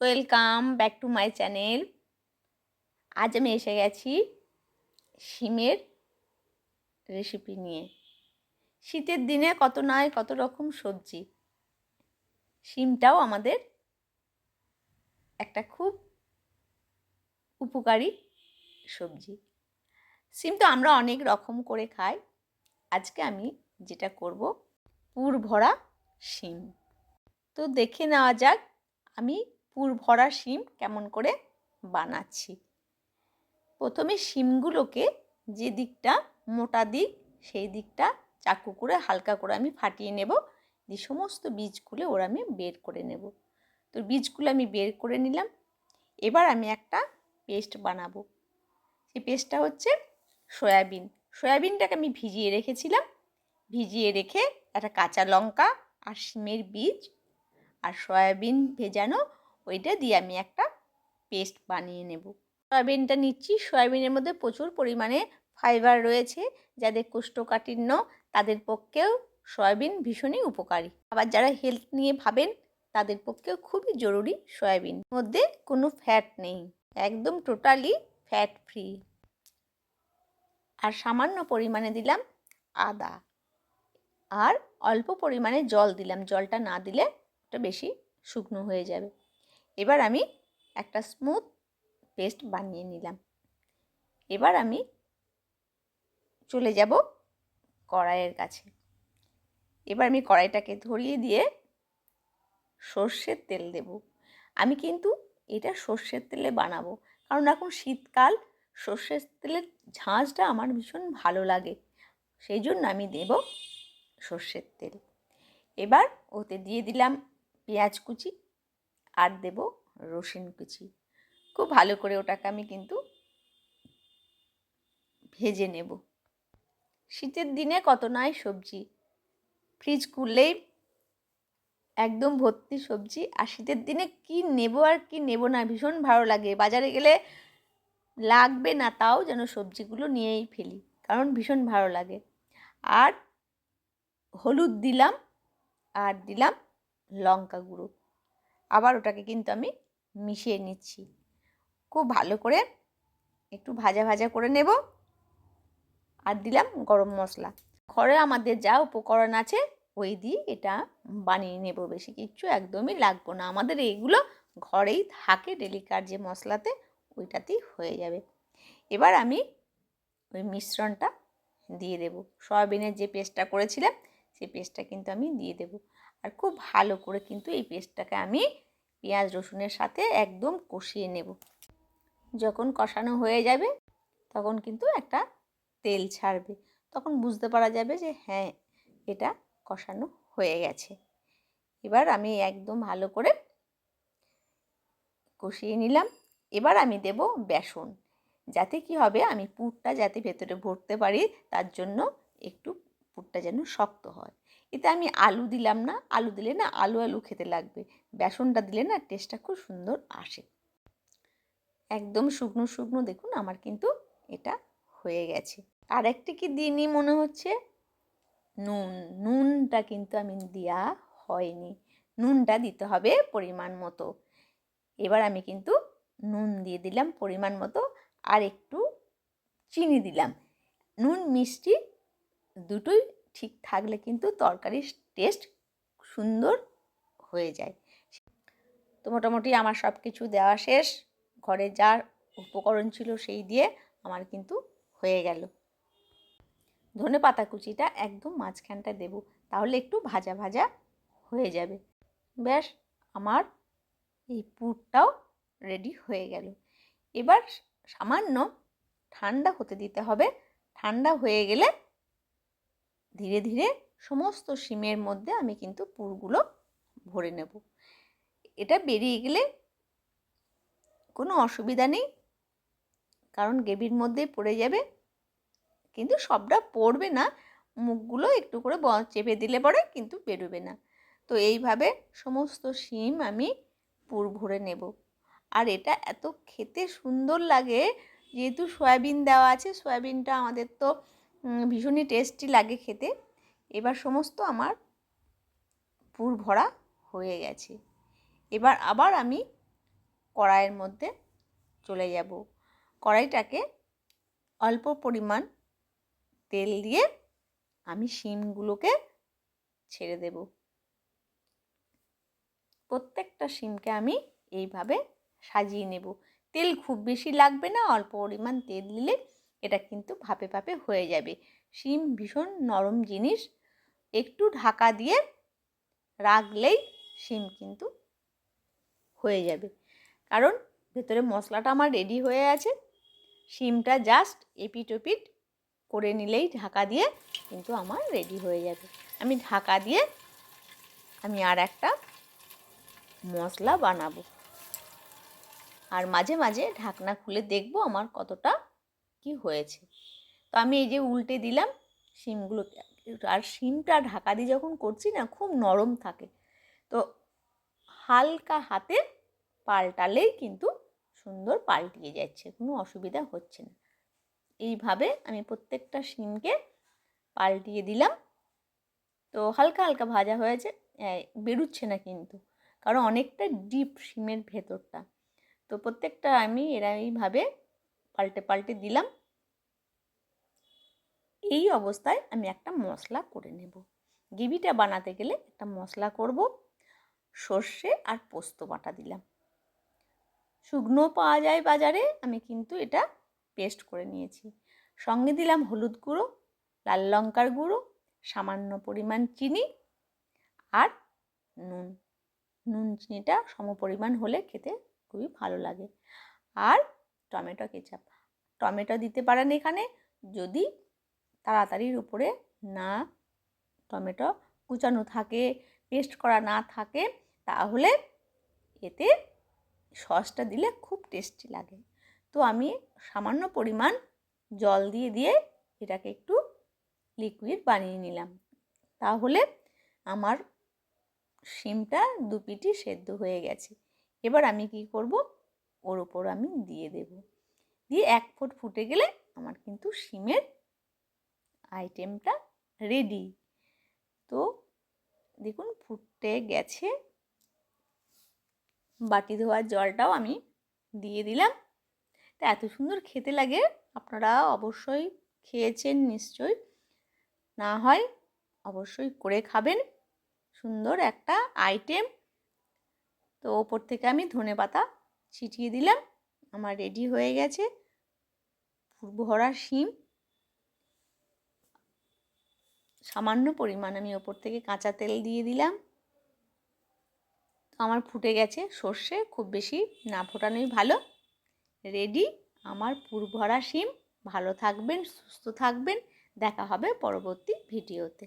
Welcome back to my channel আজ আমি এসে গেছি শিমের রেসিপি নিয়ে। শীতের দিনে কত নয় কত রকম সবজি। শিমটাও আমাদের একটা খুব উপকারী সবজি। সিম তো আমরা অনেক রকম করে খাই। আজকে আমি যেটা করব, পুর ভরা শিম। তো দেখে নেওয়া যাক, আমি পুর ভরা শিম কেমন করে বানাচ্ছি? প্রথমে শিমগুলোকে যে দিকটা মোটা দিক, সেই দিকটা চাকু করে হালকা করে আমি ফাটিয়ে নেব। দিয়ে সমস্ত বীজগুলো ওরা আমি বের করে নেব। তো বীজগুলো আমি বের করে নিলাম। এবার আমি একটা পেস্ট বানাবো। সেই পেস্টটা হচ্ছে সয়াবিন। সয়াবিনটাকে আমি ভিজিয়ে রেখেছিলাম। ভিজিয়ে রেখে একটা কাঁচা লঙ্কা আর শিমের বীজ আর সয়াবিন ভেজানো ওইটা দিয়ে আমি একটা পেস্ট বানিয়ে নেব। সয়াবিনটা নিচ্ছি। সয়াবিনের মধ্যে প্রচুর পরিমাণে ফাইবার রয়েছে যাদের কোষ্ঠকাঠিন্য তাদের পক্ষেও সয়াবিন ভীষণই উপকারী। আবার যারা হেলথ নিয়ে ভাবেন তাদের পক্ষেও খুবই জরুরি সয়াবিন। মধ্যে কোনো ফ্যাট নেই। একদম টোটালি ফ্যাট ফ্রি। আর সামান্য পরিমাণে দিলাম আদা। আর অল্প পরিমাণে জল দিলাম। জলটা না দিলে ওটা বেশি শুকনো হয়ে যাবে। এবার আমি একটা স্মুথ পেস্ট বানিয়ে নিলাম। এবার আমি চলে যাব কড়াইয়ের কাছে। এবার আমি কড়াইটাকে ধরিয়ে দিয়ে সর্ষের তেল দেব। আমি কিন্তু এটা সর্ষের তেলে বানাবো। কারণ এখন শীতকাল, সর্ষের তেলের ঝাঁঝটা আমার ভীষণ ভালো লাগে। সেই জন্য আমি দেব সর্ষের তেল। এবার ওতে দিয়ে দিলাম পেঁয়াজ কুচি। আর দেব রসুন কুচি। খুব ভালো করে ওটাকে আমি কিন্তু ভেজে নেব। শীতের দিনে কত নয় সবজি। ফ্রিজ খুললেই একদম ভর্তি সবজি। আর শীতের দিনে কি নেব আর কি নেব না ভীষণ ভালো লাগে। বাজারে গেলে লাগবে না তাও যেন সবজিগুলো নিয়েই ফেলি, কারণ ভীষণ ভালো লাগে। আর হলুদ দিলাম, আর দিলাম লঙ্কা গুঁড়ো। আবার ওটাকে কিন্তু আমি মিশিয়ে নিচ্ছি। খুব ভালো করে একটু ভাজা ভাজা করে নেব আর দিলাম গরম মশলা। ঘরে আমাদের যা উপকরণ আছে, ওই দিয়ে এটা বানিয়ে নেব। বেশি কিচ্ছু একদমই লাগবো না। আমাদের এইগুলো ঘরেই থাকে ডেলিকার যে মশলাতে, ওইটাতেই হয়ে যাবে। এবার আমি ওই মিশ্রণটা দিয়ে দেব। সয়াবিনের যে পেস্টটা করেছিলাম সেই পেস্টটা কিন্তু আমি দিয়ে দেব। আর খুব ভালো করে কিন্তু এই পেস্টটাকে আমি পেঁয়াজ, রসুনের সাথে একদম কষিয়ে নেব। যখন কষানো হয়ে যাবে, তখন কিন্তু একটা তেল ছাড়বে। তখন বুঝতে পারা যাবে যে হ্যাঁ এটা কষানো হয়ে গেছে। এবার আমি একদম ভালো করে কষিয়ে নিলাম। এবার আমি দেব বেসন। যাতে কি হবে, আমি পুরটা যাতে ভেতরে ভরতে পারি, তার জন্য একটু পুরটা যেন শক্ত হয়। এতে আমি আলু দিলাম না। আলু দিলে না আলু আলু খেতে লাগবে। বেসনটা দিলে না টেস্টটা খুব সুন্দর আসে। একদম শুকনো শুকনো দেখুন আমার কিন্তু এটা হয়ে গেছে। আর একটি কি দিনই মনে হচ্ছে? নুন। নুনটা কিন্তু আমি দেওয়া হয়নি। নুনটা দিতে হবে পরিমাণ মতো। এবার আমি কিন্তু নুন দিয়ে দিলাম পরিমাণ মতো আর একটু চিনি দিলাম। নুন, মিষ্টি দুটোই ঠিক থাকলে কিন্তু তরকারির টেস্ট সুন্দর হয়ে যায়। তো মোটামুটি আমার সব কিছু দেওয়া শেষ। ঘরে যা উপকরণ ছিল সেই দিয়ে আমার কিন্তু হয়ে গেল। ধনে পাতা কুচিটা একদম মাঝখানটা দেব, তাহলে একটু ভাজা ভাজা হয়ে যাবে। ব্যাস, আমার এই পুরটাও রেডি হয়ে গেল। এবার সামান্য ঠান্ডা হতে দিতে হবে। ঠান্ডা হয়ে গেলে ধীরে ধীরে সমস্ত শিমের মধ্যে আমি কিন্তু পুরগুলো ভরে নেব। এটা বেরিয়ে গেলে কোনো অসুবিধা নেই, কারণ গ্রেভির মধ্যে পড়ে যাবে। কিন্তু সবটা পড়বে না, মুখগুলো একটু করে চেপে দিলে পরে কিন্তু বেরোবে না। তো এইভাবে সমস্ত শিম আমি পুর ভরে নেব। আর এটা এত খেতে সুন্দর লাগে, যেহেতু সয়াবিন দেওয়া আছে, সয়াবিনটা আমাদের তো ভীষণই টেস্টি লাগে খেতে। এবার সমস্ত আমার পুর ভরা হয়ে গেছে। এবার আবার আমি কড়াইয়ের মধ্যে চলে যাব। কড়াইটাকে অল্প পরিমাণ তেল দিয়ে আমি শিমগুলোকে ছেড়ে দেব। প্রত্যেকটা শিমকে আমি এইভাবে সাজিয়ে নেব। তেল খুব বেশি লাগবে না, অল্প পরিমাণ তেল দিলে এটা কিন্তু ভাপে ভাপে হয়ে যাবে। শিম ভীষণ নরম জিনিস। একটু ঢাকা দিয়ে রাখলেই শিম কিন্তু হয়ে যাবে। কারণ ভেতরে মশলাটা আমার রেডি হয়ে আছে। শিমটা জাস্ট এপিট ওপিট করে নিলেই ঢাকা দিয়ে কিন্তু আমার রেডি হয়ে যাবে। আমি ঢাকা দিয়ে আমি আর একটা মশলা বানাবো। আর মাঝে মাঝে ঢাকনা খুলে দেখব আমার কতটা কি হয়েছে? তো আমি এই যে উল্টে দিলাম শিমগুলোকে আর শিমটা ঢাকা দিয়ে যখন করছি না, খুব নরম থাকে। তো হালকা হাতে পাল্টালেই কিন্তু সুন্দর পাল্টিয়ে যাচ্ছে, কোনো অসুবিধা হচ্ছে না। এইভাবে আমি প্রত্যেকটা শিমকে পাল্টিয়ে দিলাম। তো হালকা হালকা ভাজা হয়েছে বেরুচ্ছে না কিন্তু, কারণ অনেকটা ডিপ শিমের ভেতরটা। তো প্রত্যেকটা আমি এরা এইভাবে পাল্টে পাল্টে দিলাম। এই অবস্থায় আমি একটা মশলা করে নেব। গ্রেভিটা বানাতে গেলে একটা মশলা করব, সর্ষে আর পোস্ত বাটা দিলাম। শুকনো পাওয়া যায় বাজারে, আমি কিন্তু এটা পেস্ট করে নিয়েছি। সঙ্গে দিলাম হলুদ গুঁড়ো, লাল লঙ্কার গুঁড়ো, সামান্য পরিমাণ চিনি আর নুন। নুন চিনিটা সমপরিমাণ হলে খেতে খুবই ভালো লাগে। আর টমেটো কেচাপ। টমেটো দিতে পারেন এখানে। যদি তাড়াতাড়ির উপরে না টমেটো কুচানো থাকে পেস্ট করা না থাকে, তাহলে এতে সসটা দিলে খুব টেস্টি লাগে। তো আমি সামান্য পরিমাণ জল দিয়ে দিয়ে এটাকে একটু লিকুইড বানিয়ে নিলাম। তাহলে আমার শিমটা দু পিটি সেদ্ধ হয়ে গেছে। এবার আমি কি করব? ওর ওপর আমি দিয়ে দেব। দিয়ে এক ফুট ফুটে গেলে আমার কিন্তু শিমের আইটেমটা রেডি তো দেখুন, ফুটে গেছে। বাটি ধোয়ার জলটাও আমি দিয়ে দিলাম। তা এত সুন্দর খেতে লাগে, আপনারা অবশ্যই খেয়েছেন নিশ্চয়ই। না হয় অবশ্যই করে খাবেন। সুন্দর একটা আইটেম। তো ওপর থেকে আমি ধনে পাতা ছিটিয়ে দিলাম। আমার রেডি হয়ে গেছে। ভরা শিম। সামান্য পরিমাণ আমি ওপর থেকে কাঁচা তেল দিয়ে দিলাম। আমার ফুটে গেছে সর্ষে, খুব বেশি না ফোটানোই ভালো। রেডি আমার পুরভরা শিম ভালো থাকবেন, সুস্থ থাকবেন। দেখা হবে পরবর্তী ভিডিওতে।